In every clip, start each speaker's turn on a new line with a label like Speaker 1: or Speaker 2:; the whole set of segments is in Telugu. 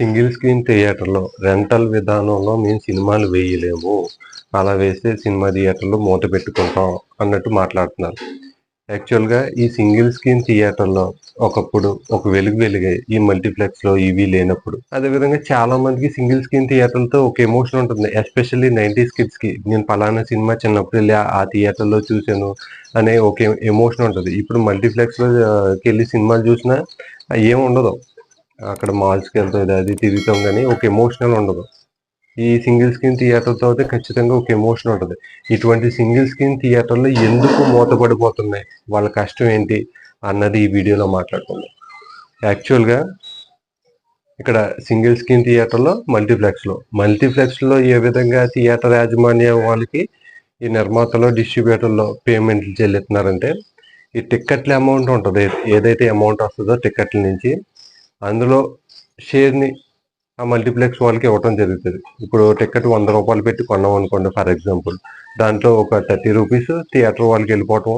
Speaker 1: సింగిల్ స్క్రీన్ థియేటర్లో రెంటల్ విధానంలో మేము సినిమాలు వేయలేము. అలా వేస్తే సినిమా థియేటర్లో మూత పెట్టుకుంటాం అన్నట్టు మాట్లాడుతున్నారు. యాక్చువల్గా ఈ సింగిల్ స్క్రీన్ థియేటర్లో ఒకప్పుడు ఒక వెలుగు వెలుగాయి ఈ మల్టీప్లెక్స్లో ఇవి లేనప్పుడు అదేవిధంగా చాలా మందికి సింగిల్ స్క్రీన్ థియేటర్లతో ఒక ఎమోషన్ ఉంటుంది. ఎస్పెషల్లీ నైంటీస్ కిడ్స్కి. నేను పలానా సినిమా చిన్నప్పుడు వెళ్ళి ఆ థియేటర్లో చూశాను అనే ఒక ఎమోషన్ ఉంటుంది. ఇప్పుడు మల్టీప్లెక్స్లోకి వెళ్ళి సినిమాలు చూసినా ఏం ఉండదు. అక్కడ మాల్స్కి వెళ్తుంది అది తిరుగుతాం కానీ ఒక ఎమోషనల్ ఉండదు. ఈ సింగిల్ స్క్రీన్ థియేటర్తో అయితే ఖచ్చితంగా ఒక ఎమోషన్ ఉంటుంది. ఇటువంటి సింగిల్ స్క్రీన్ థియేటర్లు ఎందుకు మూతపడిపోతున్నాయి? వాళ్ళ కష్టం ఏంటి? అన్నది ఈ వీడియోలో మాట్లాడుకుందాం. యాక్చువల్గా ఇక్కడ సింగిల్ స్క్రీన్ థియేటర్లో మల్టీప్లెక్స్లో మల్టీప్లెక్స్లో ఏ విధంగా థియేటర్ యాజమాన్యం వాళ్ళకి ఈ నిర్మాతలు డిస్ట్రిబ్యూటర్లో పేమెంట్లు చెల్లిస్తున్నారంటే ఈ టిక్కెట్ల అమౌంట్ ఉంటుంది. ఏదైతే అమౌంట్ వస్తుందో టిక్కెట్ల నుంచి అందులో షేర్ని ఆ మల్టీప్లెక్స్ వాళ్ళకి ఇవ్వటం జరుగుతుంది. ఇప్పుడు టికెట్ వంద రూపాయలు పెట్టి కొన్నాం అనుకోండి ఫర్ ఎగ్జాంపుల్. దాంట్లో ఒక థర్టీ రూపీస్ థియేటర్ వాళ్ళకి వెళ్ళిపోవటం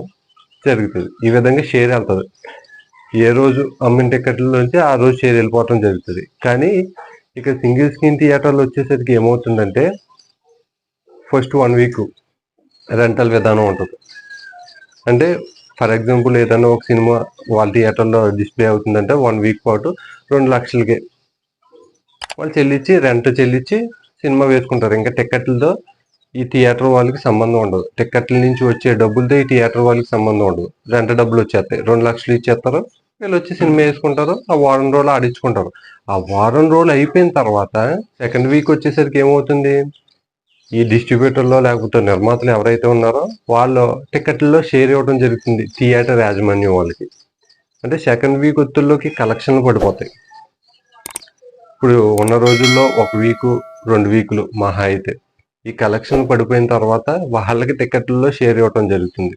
Speaker 1: జరుగుతుంది. ఈ విధంగా షేర్ వెళ్తుంది. ఏ రోజు అమ్మిన టికెట్ల నుంచి ఆ రోజు షేర్ వెళ్ళిపోవటం జరుగుతుంది. కానీ ఇక సింగిల్ స్క్రీన్ థియేటర్లు వచ్చేసరికి ఏమవుతుందంటే ఫస్ట్ వన్ వీక్ రెంటల్ విధానం ఉంటుంది. అంటే ఫర్ ఎగ్జాంపుల్ ఏదైనా ఒక సినిమా వాళ్ళ థియేటర్లో డిస్ప్లే అవుతుందంటే వన్ వీక్ పాటు రెండు లక్షలకి. వాళ్ళు చెల్లించి రెంట్ చెల్లించి సినిమా వేసుకుంటారు. ఇంకా టికెట్లతో ఈ థియేటర్ వాళ్ళకి సంబంధం ఉండదు. టికెట్ల నుంచి వచ్చే డబ్బులతో ఈ థియేటర్ వాళ్ళకి సంబంధం ఉండదు. రెంట్ డబ్బులు వచ్చేస్తాయి. రెండు లక్షలు ఇచ్చేస్తారు. వీళ్ళు వచ్చి సినిమా వేసుకుంటారు. ఆ వారం రోజులు ఆడించుకుంటారు. ఆ వారం రోజులు అయిపోయిన తర్వాత సెకండ్ వీక్ వచ్చేసరికి ఏమవుతుంది? ఈ డిస్ట్రిబ్యూటర్లో లేకపోతే నిర్మాతలు ఎవరైతే ఉన్నారో వాళ్ళు టికెట్లో షేర్ ఇవ్వడం జరుగుతుంది థియేటర్ యాజమాన్యం వాళ్ళకి. అంటే సెకండ్ వీక్ ఒత్తుల్లోకి కలెక్షన్లు పడిపోతాయి. ఇప్పుడు ఉన్న రోజుల్లో ఒక వీకు రెండు వీకులు మహా అయితే ఈ కలెక్షన్ పడిపోయిన తర్వాత వాళ్ళకి టికెట్లలో షేర్ ఇవ్వటం జరుగుతుంది.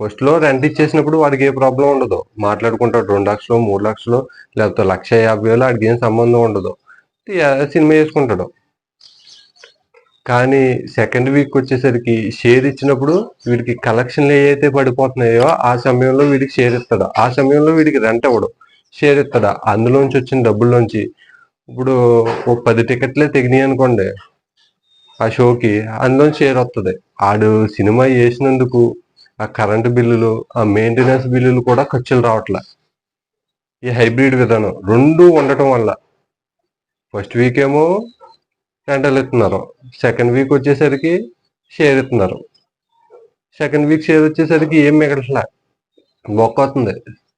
Speaker 1: ఫస్ట్లో రెంట్ ఇచ్చేసినప్పుడు వాడికి ఏ ప్రాబ్లం ఉండదు. మాట్లాడుకుంటాడు రెండు లక్షలు మూడు లక్షలు లేకపోతే లక్ష యాభై వేలు వాడికి ఏం సంబంధం ఉండదు. సినిమా వేసుకుంటాడు. కానీ సెకండ్ వీక్ వచ్చేసరికి షేర్ ఇచ్చినప్పుడు వీడికి కలెక్షన్లు ఏవైతే పడిపోతున్నాయో ఆ సమయంలో వీడికి షేర్ ఇస్తాడు. ఆ సమయంలో వీడికి రెంట్ ఇవ్వడు. షేర్ ఇస్తాడు. అందులోంచి వచ్చిన డబ్బుల్లోంచి. ఇప్పుడు ఓ పది టికెట్లే తెగినాయి అనుకోండి ఆ షోకి అందులో షేర్ వస్తుంది ఆడు సినిమా వేసినందుకు ఆ కరెంటు బిల్లులు ఆ మెయింటెనెన్స్ బిల్లులు కూడా ఖర్చులు రావట్లే. ఈ హైబ్రిడ్ విధానం రెండు ఉండటం వల్ల. ఫస్ట్ వీక్ ఏమో రెంటల్ ఇస్తున్నారు. సెకండ్ వీక్ వచ్చేసరికి షేర్ ఇస్తున్నారు. సెకండ్ వీక్ షేర్ వచ్చేసరికి ఏం మిగలట్లే? బొక్క అవుతుంది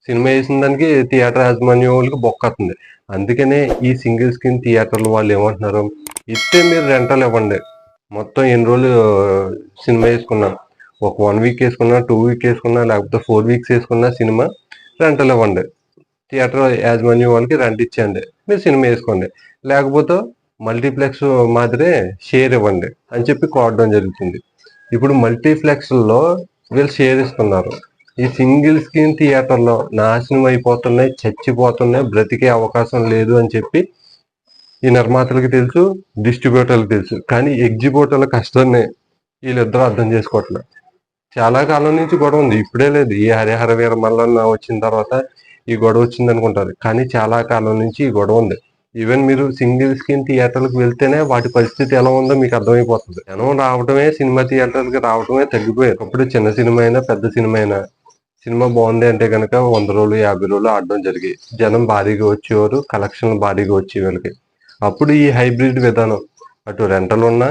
Speaker 1: సినిమా వేసిన దానికి థియేటర్ యాజమాన్యం వాళ్ళకి బొక్క అవుతుంది అందుకనే ఈ సింగిల్ స్క్రీన్ థియేటర్లు వాళ్ళు ఏమంటున్నారు? ఇస్తే మీరు రెంటల్ ఇవ్వండి. మొత్తం ఎన్ని రోజులు సినిమా వేసుకున్నా? ఒక వన్ వీక్ వేసుకున్నా టూ వీక్ వేసుకున్నా లేకపోతే ఫోర్ వీక్స్ వేసుకున్నా సినిమా రెంటల్ ఇవ్వండి. థియేటర్ యాజమాన్యం వాళ్ళకి రెంట్ ఇచ్చేయండి. మీరు సినిమా వేసుకోండి. లేకపోతే మల్టీప్లెక్స్ మాదిరే షేర్ ఇవ్వండి అని చెప్పి కోరడం జరుగుతుంది. ఇప్పుడు మల్టీప్లెక్స్లో వీళ్ళు షేర్ ఇస్తున్నారు. ఈ సింగిల్ స్క్రీన్ థియేటర్లో నాశనం అయిపోతున్నాయి చచ్చిపోతున్నాయి బ్రతికే అవకాశం లేదు అని చెప్పి ఈ నిర్మాతలకు తెలుసు డిస్ట్రిబ్యూటర్లకు తెలుసు. కానీ ఎగ్జిబ్యూటర్ల కష్టాన్ని వీళ్ళిద్దరూ అర్థం చేసుకోవట్లేదు. చాలా కాలం నుంచి గొడవ ఉంది. ఇప్పుడే లేదు. ఈ హరిహర వీర మల్లన్న వచ్చిన తర్వాత ఈ గొడవ వచ్చింది అనుకుంటారు కానీ చాలా కాలం నుంచి ఈ గొడవ ఉంది. ఈవెన్ మీరు సింగిల్ స్క్రీన్ థియేటర్లకు వెళ్తేనే వాటి పరిస్థితి ఎలా ఉందో మీకు అర్థమైపోతుంది. జనం రావడమే సినిమా థియేటర్కి రావడమే తగ్గిపోయారు అప్పుడు చిన్న సినిమా అయినా పెద్ద సినిమా అయినా సినిమా బాగుంది అంటే కనుక వంద రోజులు యాభై రోజులు ఆడడం జరిగి జనం భారీగా వచ్చేవారు కలెక్షన్ భారీగా వచ్చే వీళ్ళకి. అప్పుడు ఈ హైబ్రిడ్ విధానం అటు రెంటల్ ఉన్నా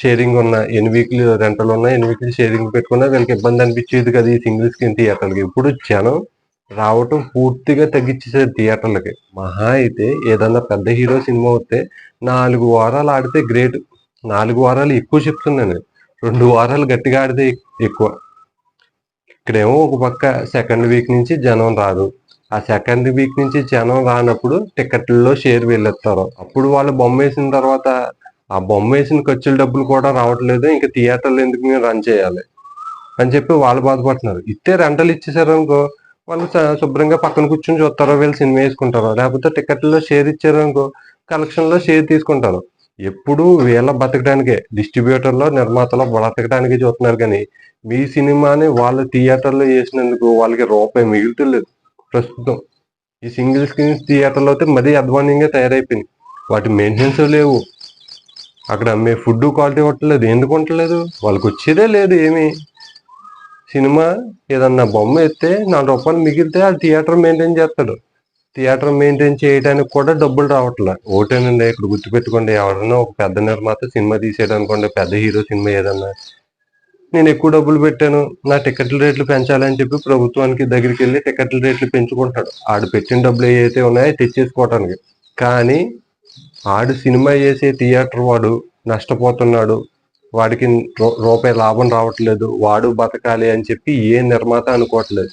Speaker 1: షేరింగ్ ఉన్నా ఎన్ని వీక్లు రెంటల్ ఉన్నా ఎన్ని వీక్లు షేరింగ్ పెట్టుకున్నా వీళ్ళకి ఇబ్బంది అనిపించేది కదా ఈ సింగిల్ స్క్రీన్ థియేటర్లకి ఇప్పుడు జనం రావటం పూర్తిగా తగ్గించేసారు థియేటర్లకి. మహా అయితే ఏదన్నా పెద్ద హీరో సినిమా వస్తే నాలుగు వారాలు ఆడితే గ్రేట్. నాలుగు వారాలు ఎక్కువ చెప్తున్నాను రెండు వారాలు గట్టిగా ఆడితే ఎక్కువ. ఇక్కడేమో ఒక పక్క సెకండ్ వీక్ నుంచి జనం రాదు. ఆ సెకండ్ వీక్ నుంచి జనం రానప్పుడు టికెట్లలో షేర్ వెళ్ళేస్తారు. అప్పుడు వాళ్ళు బొమ్మ వేసిన తర్వాత ఆ బొమ్మ వేసిన ఖర్చుల డబ్బులు కూడా రావట్లేదు. ఇంకా థియేటర్లు ఎందుకు మేము రన్ చేయాలి? అని చెప్పి వాళ్ళు బాధపడుతున్నారు. ఇస్తే రెంటలు ఇచ్చేసారు అనుకో వాళ్ళు స- శుభ్రంగా పక్కన కూర్చొని చూస్తారో వీళ్ళు సినిమా వేసుకుంటారో లేకపోతే టికెట్లో షేర్ ఇచ్చారు అనుకో కలెక్షన్లో షేర్ తీసుకుంటారు. ఎప్పుడు వీళ్ళ బతకడానికే డిస్ట్రిబ్యూటర్లో నిర్మాతలో బతకడానికే చూస్తున్నారు కానీ మీ సినిమాని వాళ్ళ థియేటర్లో వేసినందుకు వాళ్ళకి రూపాయి మిగులుతులేదు. ప్రస్తుతం ఈ సింగిల్ స్క్రీన్ థియేటర్లో అయితే మరీ అధ్వాన్యంగా తయారైపోయింది వాటి మెయింటెనెన్స్ లేవు. అక్కడ అమ్మే ఫుడ్ క్వాలిటీ ఉండలేదు ఎందుకు ఉండలేదు వాళ్ళకి వచ్చేదే లేదు ఏమీ. సినిమా ఏదన్నా బొమ్మ ఎత్తే నాలుగు రూపాయలు మిగిలితే ఆ థియేటర్ మెయింటైన్ చేస్తాడు. థియేటర్ మెయింటైన్ చేయడానికి కూడా డబ్బులు రావట్లే. ఓటేనండి ఇక్కడ గుర్తుపెట్టుకోండి ఎవరైనా ఒక పెద్ద నిర్మాత సినిమా తీసేయడానికి అనుకోండి పెద్ద హీరో సినిమా ఏదన్నా. నేను ఎక్కువ డబ్బులు పెట్టాను నా టికెట్ల రేట్లు పెంచాలని చెప్పి ప్రభుత్వానికి దగ్గరికి వెళ్ళి టికెట్ల రేట్లు పెంచుకుంటాడు. ఆడు పెట్టిన డబ్బులు ఏవైతే ఉన్నాయో తెచ్చేసుకోవటానికి. కానీ ఆడు సినిమా చేసే థియేటర్ వాడు నష్టపోతున్నాడు. వాడికి రూ- రూపాయి లాభం రావట్లేదు వాడు బతకాలి అని చెప్పి ఏ నిర్మాత అనుకోవట్లేదు.